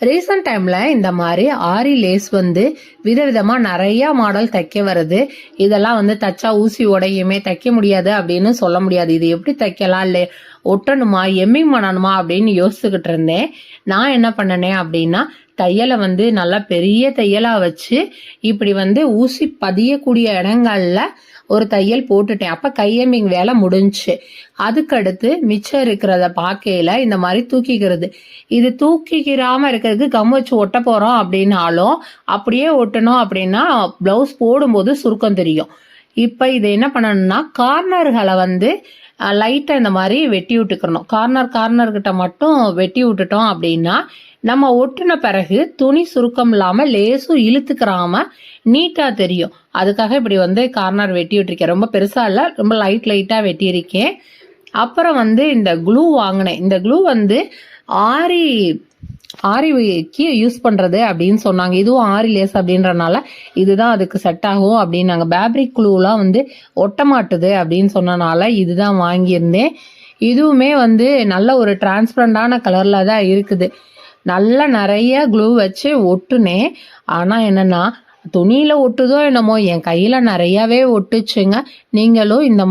Recent டைமில் இந்த மாதிரி ஆரி லேஸ் வந்து விதவிதமாக நிறையா மாடல் தைக்க வருது. இதெல்லாம் வந்து தச்சா ஊசி உடையுமே தைக்க முடியாது அப்படின்னு சொல்ல முடியாது. இது எப்படி தைக்கலாம்? இல்லை ஒட்டணுமா எம்மிங் பண்ணணுமா அப்படின்னு யோசிச்சுக்கிட்டு இருந்தேன். நான் என்ன பண்ணனேன் அப்படின்னா தையலை வந்து நல்லா பெரிய தையலாக வச்சு இப்படி வந்து ஊசி பதியக்கூடிய இடங்களில் ஒரு தையல் போட்டுட்டேன். அப்போ கையம்பிங் வேலை முடிஞ்சுச்சு அதுக்கடுத்து மிச்சம் இருக்கிறத பார்க்கையில இந்த மாதிரி தூக்கிக்கிறது. இது தூக்கிக்கிறாமல் இருக்கிறதுக்கு கம் வச்சு ஒட்ட போகிறோம் அப்படின்னாலும் அப்படியே ஒட்டணும் அப்படின்னா ப்ளவுஸ் போடும்போது சுருக்கம் தெரியும். இப்போ இதை என்ன பண்ணணும்னா கார்னர்களை வந்து லைட்டாக இந்த மாதிரி வெட்டி விட்டுக்கிறணும். கார்னர் கார்னர்கிட்ட மட்டும் வெட்டி விட்டுட்டோம் அப்படின்னா நம்ம ஒட்டின பிறகு துணி சுருக்கம் இல்லாமல் லேசும் இழுத்துக்கிறாம நீட்டாக தெரியும். அதுக்காக இப்படி வந்து கார்னர் வெட்டி விட்டுருக்கேன். ரொம்ப பெருசாக இல்லை ரொம்ப லைட் லைட்டாக வெட்டியிருக்கேன். அப்புறம் வந்து இந்த க்ளூ வாங்கினேன். இந்த க்ளூ வந்து ஆரி ஆரிக்கு யூஸ் பண்ணுறது அப்படின்னு சொன்னாங்க. இதுவும் ஆரி லேஸ் அப்படின்றனால இதுதான் அதுக்கு செட் ஆகும் அப்படின்னாங்க. பேப்ரிக் குழுலாம் வந்து ஒட்ட மாட்டுது அப்படின்னு சொன்னனால இதுதான் வாங்கியிருந்தேன். இதுவுமே வந்து நல்ல ஒரு டிரான்ஸ்பரண்டான கலரில் தான் இருக்குது. நல்லா நிறைய க்ளூ வச்சு ஒட்டுனேன். ஆனால் என்னென்னா துணியில் ஒட்டுதோ என்னமோ என் கையில் நிறையாவே ஒட்டுச்சுங்க. நீங்களும் இந்த